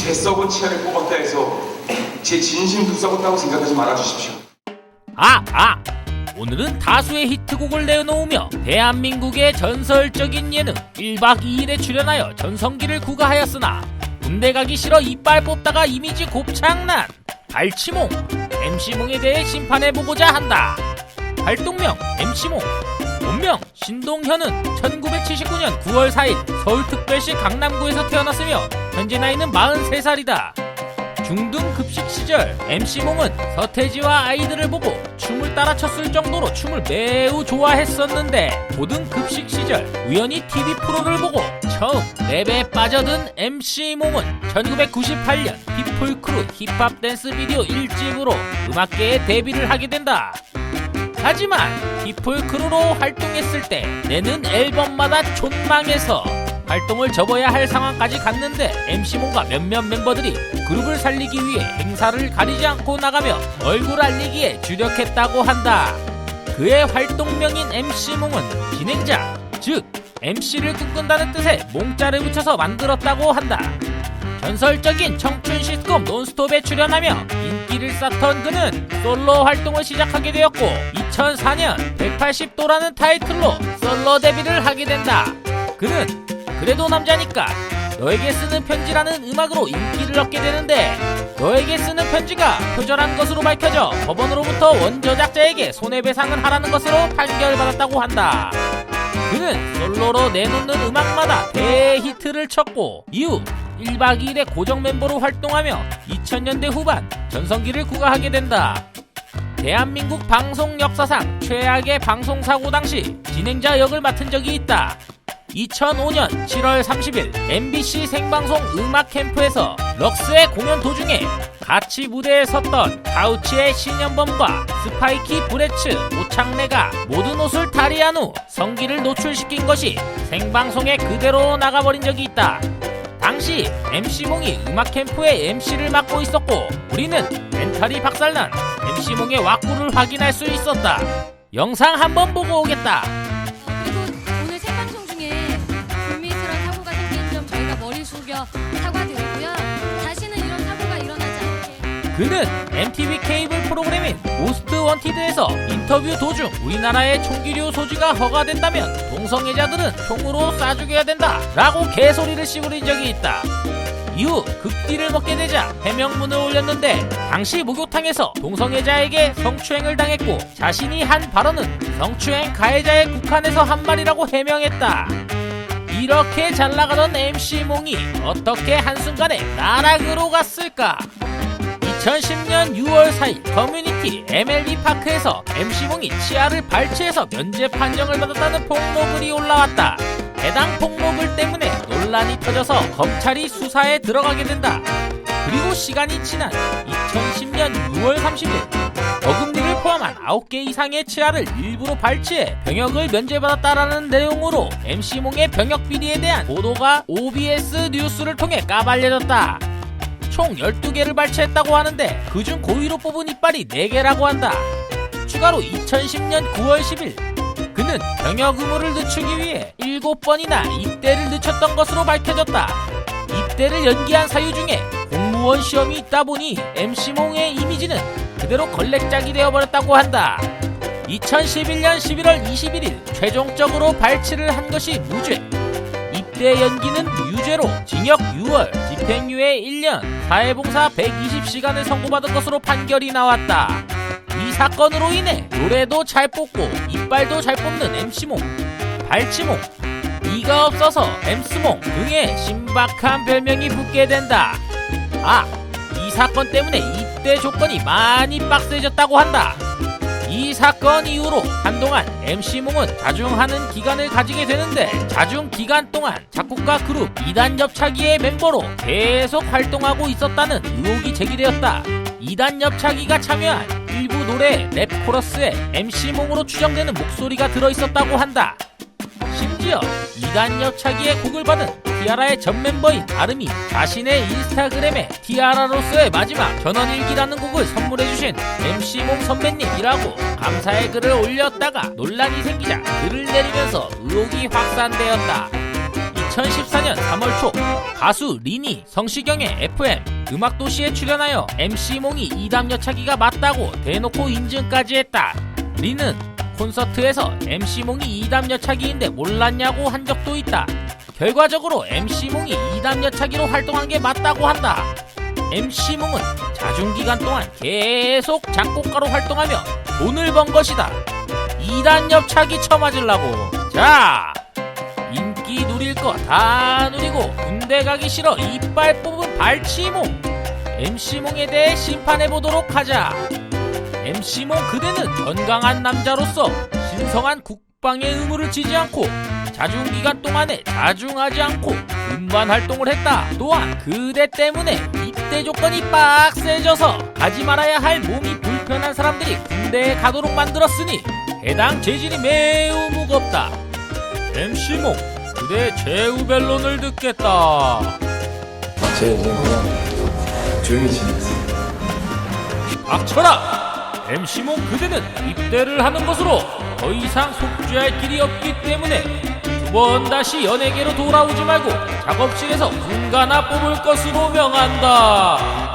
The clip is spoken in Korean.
제 썩은 치아를 뽑았다 해서 제 진심도 썩었다고 생각하지 말아주십시오. 아, 아! 오늘은 다수의 히트곡을 내놓으며 대한민국의 전설적인 예능 1박 2일에 출연하여 전성기를 구가하였으나 군대 가기 싫어 이빨 뽑다가 이미지 곱창난 발치몽 MC몽에 대해 심판해보고자 한다 활동명 MC몽 본명 신동현은 1979년 9월 4일 서울특별시 강남구에서 태어났으며 현재 나이는 43살이다 중등 급식 시절 MC몽은 서태지와 아이들을 보고 춤을 따라 췄을 정도로 춤을 매우 좋아했었는데 고등 급식 시절 우연히 TV 프로를 보고 처음 랩에 빠져든 MC몽은 1998년 피플크루 힙합 댄스 비디오 1집으로 음악계에 데뷔를 하게 된다. 하지만 피플크루로 활동했을 때 내는 앨범마다 촌망해서 활동을 접어야 할 상황까지 갔는데 MC몽과 몇몇 멤버들이 그룹을 살리기 위해 행사를 가리지 않고 나가며 얼굴 알리기에 주력했다고 한다. 그의 활동명인 MC몽은 진행자, 즉 MC를 꿈꾼다는 뜻의 몽자를 붙여서 만들었다고 한다. 전설적인 청춘 시트콤 논스톱에 출연하며 인기를 쌓던 그는 솔로 활동을 시작하게 되었고 2004년 180도라는 타이틀로 솔로 데뷔를 하게 된다. 그는 그래도 남자니까 너에게 쓰는 편지라는 음악으로 인기를 얻게 되는데 너에게 쓰는 편지가 표절한 것으로 밝혀져 법원으로부터 원저작자에게 손해배상을 하라는 것으로 판결받았다고 한다. 그는 솔로로 내놓는 음악마다 대히트를 쳤고 이후 1박 2일의 고정 멤버로 활동하며 2000년대 후반 전성기를 구가하게 된다. 대한민국 방송 역사상 최악의 방송 사고 당시 진행자 역을 맡은 적이 있다. 2005년 7월 30일 MBC 생방송 음악 캠프에서 럭스의 공연 도중에 같이 무대에 섰던 가우치의 신현범과 스파이키 브레츠, 오창래가 모든 옷을 탈의한 후 성기를 노출시킨 것이 생방송에 그대로 나가버린 적이 있다. 당시 MC몽이 음악 캠프의 MC를 맡고 있었고 우리는 멘탈이 박살난 MC몽의 왁구를 확인할 수 있었다. 영상 한번 보고 오겠다. 그리고 오늘 생방송 중에 불미스러운 사고가 생긴 점 저희가 머리 숙여 그는 MTV 케이블 프로그램인 모스트 원티드에서 인터뷰 도중 우리나라의 총기류 소지가 허가된다면 동성애자들은 총으로 쏴죽여야 된다 라고 개소리를 씹으린 적이 있다. 이후 극디를 먹게 되자 해명문을 올렸는데 당시 목욕탕에서 동성애자에게 성추행을 당했고 자신이 한 발언은 성추행 가해자의 국한에서 한 말이라고 해명했다. 이렇게 잘 나가던 MC몽이 어떻게 한순간에 나락으로 갔을까? 2010년 6월 4일 커뮤니티 MLB 파크에서 MC몽이 치아를 발치해서 면제 판정을 받았다는 폭로글이 올라왔다. 해당 폭로글 때문에 논란이 터져서 검찰이 수사에 들어가게 된다. 그리고 시간이 지난 2010년 6월 30일 어금니를 포함한 9개 이상의 치아를 일부러 발치해 병역을 면제받았다라는 내용으로 MC몽의 병역 비리에 대한 보도가 OBS 뉴스를 통해 까발려졌다. 총 12개를 발치했다고 하는데 그중 고의로 뽑은 이빨이 4개라고 한다. 추가로 2010년 9월 10일 그는 병역 의무를 늦추기 위해 7번이나 입대를 늦췄던 것으로 밝혀졌다. 입대를 연기한 사유 중에 공무원 시험이 있다 보니 MC몽의 이미지는 그대로 걸레짝이 되어버렸다고 한다. 2011년 11월 21일 최종적으로 발치를 한 것이 무죄. 입대 연기는 유죄로 징역 6월, 집행유예 1년, 사회봉사 120시간을 선고받은 것으로 판결이 나왔다. 이 사건으로 인해 노래도 잘 뽑고 이빨도 잘 뽑는 MC몽, 발치몽, 이가 없어서 엠스몽 등의 신박한 별명이 붙게 된다. 아, 이 사건 때문에 입대 조건이 많이 빡세졌다고 한다. 이 사건 이후로 한동안 MC몽은 자중하는 기간을 가지게 되는데 자중 기간 동안 작곡가 그룹 이단 엽차기의 멤버로 계속 활동하고 있었다는 의혹이 제기되었다. 이단 엽차기가 참여한 일부 노래 랩 코러스에 MC몽으로 추정되는 목소리가 들어있었다고 한다. 심지어 이단 엽차기의 곡을 받은 티아라의 전 멤버인 아름이 자신의 인스타그램에 티아라로서의 마지막 전원일기라는 곡을 선물해주신 MC몽 선배님이라고 감사의 글을 올렸다가 논란이 생기자 글을 내리면서 의혹이 확산되었다. 2014년 3월 초 가수 리니 성시경의 FM 음악도시에 출연하여 MC몽이 이담 여차기가 맞다고 대놓고 인증까지 했다. 리는 콘서트에서 MC몽이 이담여차기인데 몰랐냐고 한 적도 있다. 결과적으로 MC몽이 이담여차기로 활동한 게 맞다고 한다. MC몽은 자중 기간 동안 계속 작곡가로 활동하며 돈을 번 것이다. 이단엽차기 쳐맞으려고. 자, 인기 누릴 거 다 누리고 군대 가기 싫어 이빨 뽑은 발치몽. MC몽에 대해 심판해 보도록 하자. MC몽 그대는 건강한 남자로서 신성한 국방의 의무를 지지 않고 자중 기간 동안에 자중하지 않고 음반 활동을 했다. 또한 그대 때문에 입대 조건이 빡세져서 가지 말아야 할 몸이 불편한 사람들이 군대에 가도록 만들었으니 해당 죄질이 매우 무겁다. MC몽 그대 최후 변론을 듣겠다. 제 인생은 조용히 지냈어요. 닥쳐라! MC몽 그대는 입대를 하는 것으로 더 이상 속죄할 길이 없기 때문에 두 번 다시 연예계로 돌아오지 말고 작업실에서 군가나 뽑을 것으로 명한다.